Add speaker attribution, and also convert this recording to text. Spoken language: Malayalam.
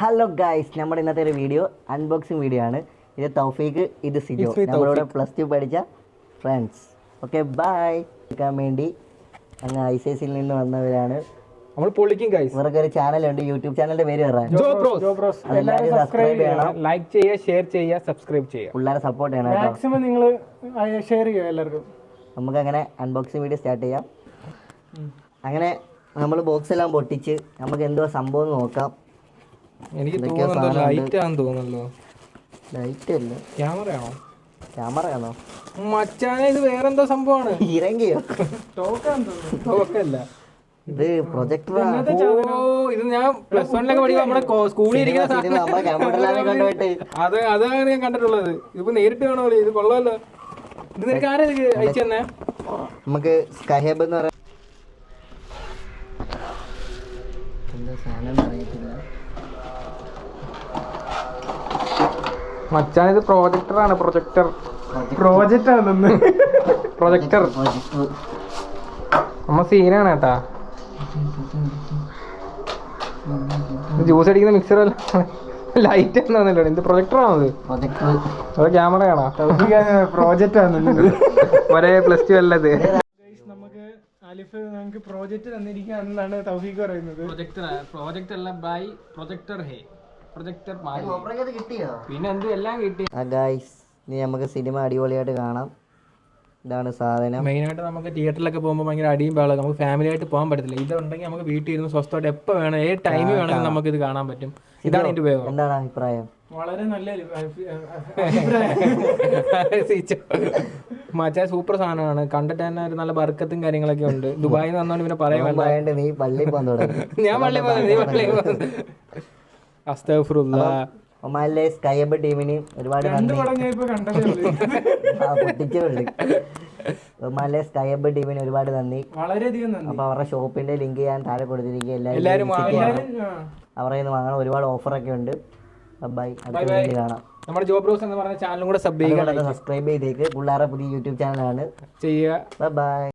Speaker 1: ഹലോ ഗൈസ് നമ്മുടെ ഇന്നത്തെ ഒരു വീഡിയോ അൺബോക്സിങ് വീഡിയോ ആണ്. ഇത് തൗഫീഖ് ഇത് സിജോ. നമ്മളോട് പ്ലസ് ടു പഠിച്ച ഫ്രണ്ട്സ് ഓക്കെ ബൈ എടുക്കാൻ വേണ്ടി അങ്ങ് ഐ സി എസിൽ നിന്ന് വന്നവരാണ്.
Speaker 2: നമ്മൾ പൊളിക്കും ഗൈസ്
Speaker 1: ഇവർക്ക് ഒരു ചാനലുണ്ട് യൂട്യൂബ് ചാനലിന്റെ പേര് അതെല്ലാവരും സബ്സ്ക്രൈബ് ചെയ്യണം.
Speaker 2: ലൈക്ക് ചെയ്യുക ഷെയർ ചെയ്യുക സബ്സ്ക്രൈബ് ചെയ്യുക.
Speaker 1: പിള്ളേരെ സപ്പോർട്ട് ചെയ്യണം
Speaker 2: മാക്സിമം നിങ്ങൾ ഷെയർ ചെയ്യുക എല്ലാവർക്കും.
Speaker 1: നമുക്ക് അങ്ങനെ അൺബോക്സിങ് വീഡിയോ സ്റ്റാർട്ട് ചെയ്യാം അങ്ങനെ നമ്മൾ ബോക്സ് എല്ലാം പൊട്ടിച്ച് നമുക്ക് എന്തോ സംഭവം നോക്കാം.
Speaker 2: എനിക്ക് തോന്നുന്നുണ്ടോ ലൈറ്റ് ആണെന്ന് തോന്നുന്നല്ലോ
Speaker 1: ലൈറ്റ് അല്ല?
Speaker 2: ക്യാമറ ആണോ?
Speaker 1: ക്യാമറ ആണോ?
Speaker 2: മച്ചാനെ ഇത് വേറെന്തോ സംഭവമാണ്.
Speaker 1: ഇറങ്ങിയോ?
Speaker 2: ടോക്കല്ല.
Speaker 1: ഇത് പ്രൊജക്ടർ
Speaker 2: ഇത് ഞാൻ പ്ലസ് വണ്ണിലൊക്കെ പഠിക്കുമ്പോൾ നമ്മുടെ സ്കൂളിൽ ഇരിക്കുന്ന അത് അതാണ് ഞാൻ കണ്ടിട്ടുള്ളത്. ഇതിപ്പോ നേരിട്ട് കാണുമല്ലോ ഇത് കൊള്ളാമല്ലോ ഇത് നിനക്ക് ആരാ അയച്ചു തന്നെ?
Speaker 1: നമുക്ക് സ്കൈഹബ് എന്ന് പറയാം. എന്താ സാധനം അറിയത്തില്ല.
Speaker 2: മച്ചാൻ ഇത് പ്രോജക്ടർ ആണ് പ്രൊജക്ടർ പ്രോജക്റ്റ് ആണെന്ന് പ്രൊജക്ടർ
Speaker 1: പ്രൊജക്ടർ
Speaker 2: നമ്മ സീനാണ് കേട്ടാ. ജ്യൂസ് അടിക്കുന്ന മിക്സർ അല്ല. ലൈറ്റ് എന്താന്നല്ലോ ഇത്. പ്രൊജക്ടർ ആണത്
Speaker 1: പ്രൊജക്ടർ
Speaker 2: അത് ക്യാമറ ആണോ? പ്രോജക്റ്റ് ആണെന്ന് ഒരേ പ്ലസ് ടു അല്ലത്
Speaker 3: നമുക്ക് അലിഫ് നമുക്ക് പ്രോജക്റ്റ് തന്നിരിക്കുകയാണെന്നാണ് തൗഫീഖ് പറയുന്നത്.
Speaker 2: പ്രോജക്ടർ പ്രോജക്ട് അല്ല ബൈ പ്രൊജക്ടർ ഹേ. പ്രൊജക്ടർ പിന്നെ എന്തും എല്ലാം കിട്ടി.
Speaker 1: ആ ഗായ്സ് ഇനി നമുക്ക് സിനിമ അടിപൊളിയായിട്ട് കാണാം. ഇതാണ് സാധനം.
Speaker 2: മെയിനായിട്ട് നമുക്ക് തിയേറ്ററിലൊക്കെ പോകുമ്പോൾ ഭയങ്കര അടിയും ബഹളം നമുക്ക് ഫാമിലി ആയിട്ട് പോകാൻ പറ്റത്തില്ല. ഇതുണ്ടെങ്കിൽ നമുക്ക് വീട്ടിൽ ഇരുന്ന് സ്വസ്ഥമായിട്ട് എപ്പോൾ വേണം ഏത് ടൈമിൽ വേണമെങ്കിലും നമുക്ക് ഇത് കാണാൻ പറ്റും. ഇതാണ് ഇതിന്റെ ഉപയോഗം.
Speaker 1: എന്താണ് അഭിപ്രായം?
Speaker 3: വളരെ നല്ല
Speaker 2: മച്ചാ സൂപ്പർ സാധനമാണ്. കണ്ടിട്ട് തന്നെ ഒരു നല്ല ബർക്കത്തും കാര്യങ്ങളൊക്കെ ഉണ്ട്. ദുബായിൽ നിന്നാണ് വന്നോണ്ട് പിന്നെ പറയാൻ
Speaker 1: നീ
Speaker 2: ഞാൻ പള്ളി പോകുന്നു നീ പള്ളി അസ്തഫുറുല്ല
Speaker 1: ഒമാനിലെ സ്കൈബ് ടീമിന് ഒരുപാട് നന്ദി.
Speaker 3: പടം ഞാൻ ഇപ്പൊ കണ്ടതേ ഉള്ളൂ.
Speaker 1: ആ, പൊട്ടിച്ചുള്ളു ഒമാനിലെ സ്കൈബ് ടീമിന് ഒരുപാട് നന്ദി.
Speaker 3: വളരെയധികം
Speaker 1: അപ്പൊ അവരുടെ ഷോപ്പിന്റെ ലിങ്ക് ഞാൻ താഴെ കൊടുത്തിരിക്കുക
Speaker 2: എല്ലാവരും.
Speaker 1: അവരുടെ വാങ്ങണം. ഒരുപാട് ഓഫറൊക്കെ ഉണ്ട്. ബൈ. അടുത്ത വീഡിയോ കാണാം.
Speaker 2: നമ്മുടെ ജോബ് ബ്രോസ് എന്ന് പറഞ്ഞ ചാനലും കൂടെ സബ് ചെയ്യുക.
Speaker 1: സബ്സ്ക്രൈബ് ചെയ്തേക്ക്. പിള്ളേരുടെ പുതിയ യൂട്യൂബ് ചാനലാണ്.
Speaker 2: ചെയ്യുക.
Speaker 1: ബൈ.